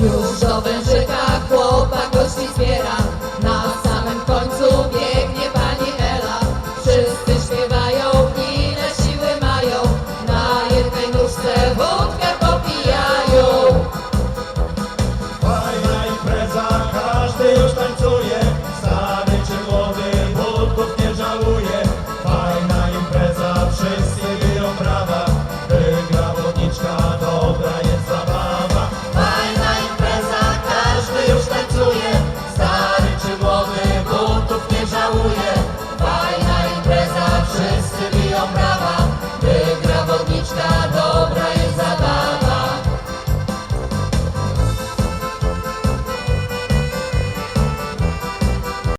Już do wężyka chłopak gości zbiera. Na samym końcu biegnie pani Ela. Wszyscy śpiewają i na siły mają. Na jednej nóżce